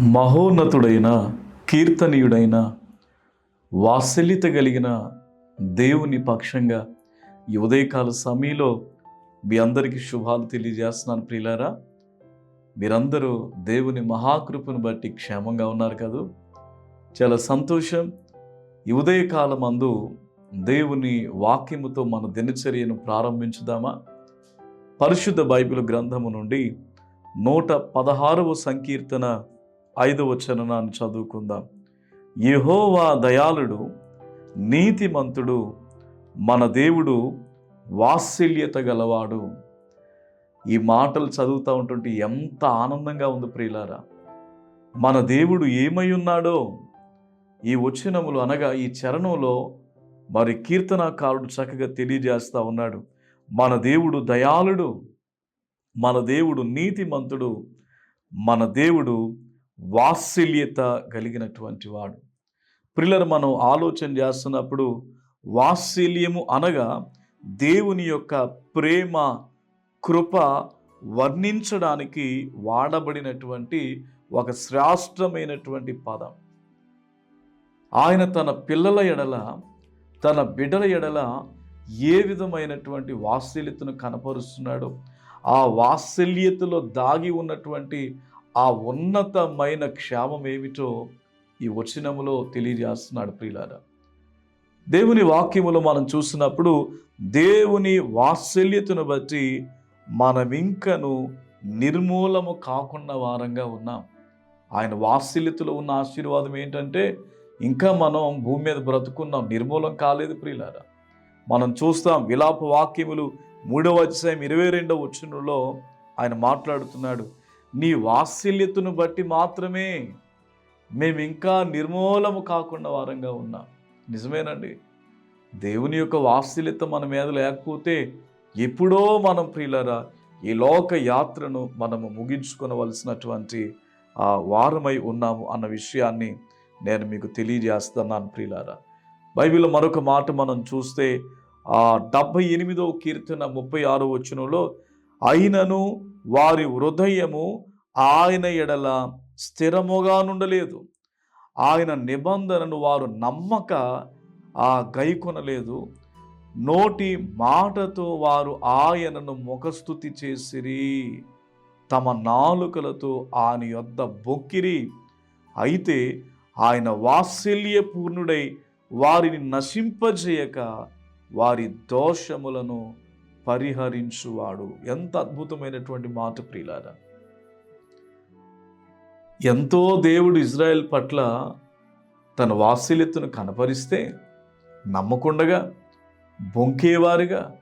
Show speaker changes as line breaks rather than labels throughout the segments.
మహోన్నతుడైన కీర్తనీయుడైన వాత్సల్యత కలిగిన దేవుని పక్షంగా ఈ ఉదయకాల సమయంలో మీ అందరికీ శుభాలు తెలియజేస్తున్నాను ప్రియులారా. మీరందరూ దేవుని మహాకృపను బట్టి క్షేమంగా ఉన్నారు కదూ. చాలా సంతోషం. ఈ ఉదయకాలం అందు దేవుని వాక్యముతో మన దినచర్యను ప్రారంభించుదామా. పరిశుద్ధ బైబిల్ గ్రంథము నుండి నూట పదహారవ సంకీర్తన ఐదు చరణాన్ని చదువుకుందాం. యహోవా దయాళుడు నీతిమంతుడు మన దేవుడు వాత్సల్యత గలవాడు. ఈ మాటలు చదువుతూ ఉంటుంటే ఎంత ఆనందంగా ఉంది ప్రియులారా. మన దేవుడు ఏమై ఉన్నాడో ఈ వచనములు అనగా ఈ చరణంలో మరి కీర్తనాకారుడు చక్కగా తెలియజేస్తూ ఉన్నాడు. మన దేవుడు దయాళుడు మన దేవుడు నీతిమంతుడు మన దేవుడు వాత్సల్యత కలిగినటువంటి వాడు. పిల్లలు మనం ఆలోచన చేస్తున్నప్పుడు వాత్సల్యము అనగా దేవుని యొక్క ప్రేమ కృప వర్ణించడానికి వాడబడినటువంటి ఒక శ్రేష్టమైనటువంటి పదం. ఆయన తన పిల్లల ఎడల తన బిడ్డల ఎడల ఏ విధమైనటువంటి వాత్సల్యతను కనపరుస్తున్నాడో ఆ వాత్సల్యతలో దాగి ఉన్నటువంటి ఆ ఉన్నతమైన క్షేమం ఏమిటో ఈ వచనములో తెలియజేస్తున్నాడు ప్రియులారా. దేవుని వాక్యములో మనం చూసినప్పుడు దేవుని వాత్సల్యతను బట్టి మనం ఇంకను నిర్మూలము కాకుండా వారంగా ఉన్నాం. ఆయన వాత్సల్యతలో ఉన్న ఆశీర్వాదం ఏంటంటే ఇంకా మనం భూమి మీద బ్రతుకున్నాం. నిర్మూలం కాలేదు ప్రియులారా. మనం చూస్తాం విలాప వాక్యములు మూడవ అధ్యాయం ఇరవై రెండవ వచనంలో ఆయన మాట్లాడుతున్నాడు. నీ వాత్సల్యతను బట్టి మాత్రమే మేము ఇంకా నిర్మూలము కాకుండా వారంగా ఉన్నాం. నిజమేనండి. దేవుని యొక్క వాత్సల్యత మన మీద లేకపోతే ఎప్పుడో మనం ప్రియులరా ఈ లోక యాత్రను మనము ముగించుకునవలసినటువంటి ఆ వారమై ఉన్నాము అన్న విషయాన్ని నేను మీకు తెలియజేస్తున్నాను ప్రియులారా. బైబిల్లో మరొక మాట మనం చూస్తే ఆ డెబ్భై ఎనిమిదో కీర్తన ముప్పై ఆరో వచనంలో అయినను వారి హృదయము ఆయన ఎడల స్థిరముగా నుండలేదు. ఆయన నిబంధనను వారు నమ్మక ఆ గైకొనలేదు. నోటి మాటతో వారు ఆయనను ముఖస్థుతి చేసిరి. తమ నాలుకలతో ఆయన యొద్ద బొక్కిరి. అయితే ఆయన వాత్సల్యపూర్ణుడై వారిని నశింపజేయక వారి దోషములను పరిహరించువాడు. ఎంత అద్భుతమైనటువంటి మాట ప్రియులారా. ఎంతో దేవుడు ఇజ్రాయెల్ పట్ల తన వాత్సల్యతను కనపరిస్తే నమ్మకుండగా బొంకేవారుగా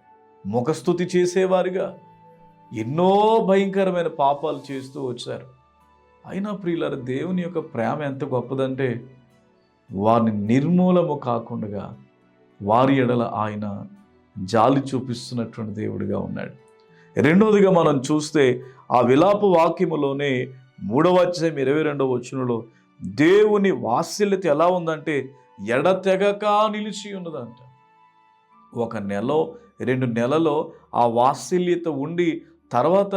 ముఖస్థుతి చేసేవారుగా ఎన్నో భయంకరమైన పాపాలు చేస్తూ వచ్చారు. అయినా ప్రియులార దేవుని యొక్క ప్రేమ ఎంత గొప్పదంటే వారిని నిర్మూలము కాకుండా వారి ఎడల ఆయన జాలి చూపిస్తున్నటువంటి దేవుడిగా ఉన్నాడు. రెండవదిగా మనం చూస్తే ఆ విలాప వాక్యములోనే మూడవ అధ్యాయం ఇరవై రెండవ వచనంలో దేవుని వాత్సల్యత ఎలా ఉందంటే ఎడతెగక నిలిచి ఉన్నదంట. ఒక నెల రెండు నెలలో ఆ వాత్సల్యత ఉండి తర్వాత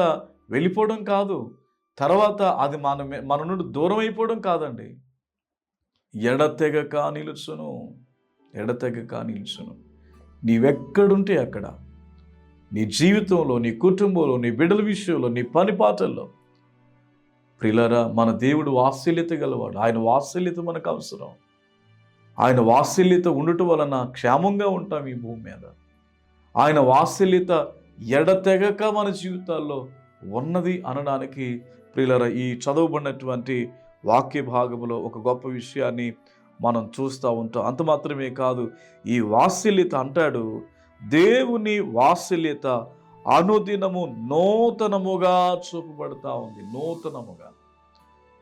వెళ్ళిపోవడం కాదు. తర్వాత అది మన మన నుండి దూరం అయిపోవడం కాదండి. ఎడతెగక నిలుచును ఎడతెగక నిలుచును. నీవెక్కడుంటే అక్కడ. నీ జీవితంలో నీ కుటుంబంలో నీ బిడ్డల విషయంలో నీ పని పాటల్లో. ప్రిలరా మన దేవుడు వాత్సల్యత గలవాడు. ఆయన వాత్సల్యత మనకు అవసరం. ఆయన వాత్సల్యత ఉండటం వలన క్షేమంగా ఉంటాం ఈ భూమి మీద. ఆయన వాత్సల్యత ఎడతెగక మన జీవితాల్లో ఉన్నది అనడానికి ప్రిలర ఈ చదవబడినటువంటి వాక్య భాగంలో ఒక గొప్ప విషయాన్ని మనం చూస్తూ ఉంటాం. అంత మాత్రమే కాదు ఈ వాత్సల్యత అంటాడు దేవుని వాత్సల్యత అనుదినము నూతనముగా చూపబడతా ఉంది. నూతనముగా.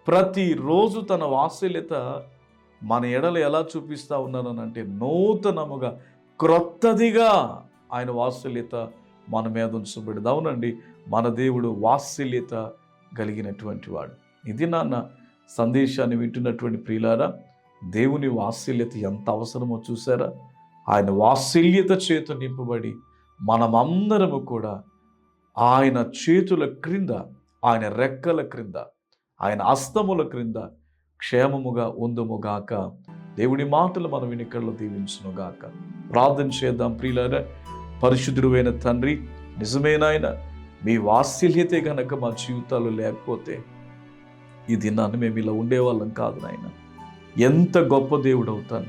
ప్రతిరోజు తన వాత్సల్యత మన ఎడలు ఎలా చూపిస్తూ ఉన్నానంటే నూతనముగా క్రొత్తదిగా ఆయన వాత్సల్యత మన మీద ఉంచబడింది అవునండి మన దేవుడు వాత్సల్యత కలిగినటువంటి వాడు. ఇది నాన్న సందేశాన్ని వింటున్నటువంటి ప్రియులారా దేవుని వాత్సల్యత ఎంత అవసరమో చూసారా? ఆయన వాత్సల్యత చేత నింపబడి మనమందరము కూడా ఆయన చేతుల క్రింద ఆయన రెక్కల క్రింద ఆయన అస్తముల క్రింద క్షేమముగా ఉందముగాక దేవుడి మాటలు మనం వెనుకల్లో దీవించునుగాక ప్రార్థన చేద్దాం ప్రియులైన పరిశుద్ధుడైన తండ్రి నిజమేనాయన మీ వాత్సల్యతే గనక మా జీవితాలు లేకపోతే ఈ దినాన్ని మేము ఇలా ఉండేవాళ్ళం కాదు నాయన. ఎంత గొప్ప దేవుడు అవుతాను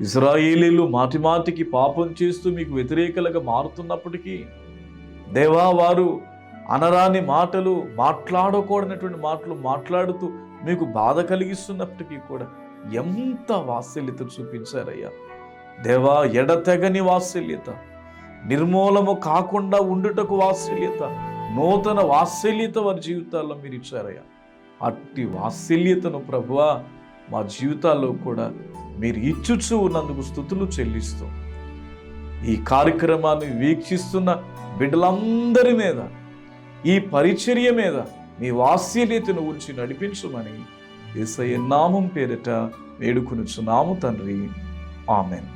ఇజ్రాయేలీలు మాటి పాపం చేస్తూ మీకు వ్యతిరేకలుగా మారుతున్నప్పటికీ దేవా వారు అనరాని మాటలు మాట్లాడకూడనటువంటి మాటలు మాట్లాడుతూ మీకు బాధ కలిగిస్తున్నప్పటికీ కూడా ఎంత వాత్సల్యత చూపించారయ్యా. దేవా ఎడతెగని వాత్సల్యత నిర్మూలము కాకుండా ఉండుటకు వాత్సల్యత నూతన వాత్సల్యత వారి జీవితాల్లో మీరు ఇచ్చారయ్యా. అట్టి వాత్సల్యతను ప్రభువా మా జీవితాల్లో కూడా మీరు ఇచ్చుచు ఉన్నందుకు స్థుతులు చెల్లిస్తూ ఈ కార్యక్రమాన్ని వీక్షిస్తున్న బిడ్డలందరి మీద ఈ పరిచర్య మీద మీ వాత్సల్యతను ఉంచి నడిపించమని ఏసయ్య నామం పేరిట వేడుకొనుచున్నాము తండ్రి. ఆమెన్.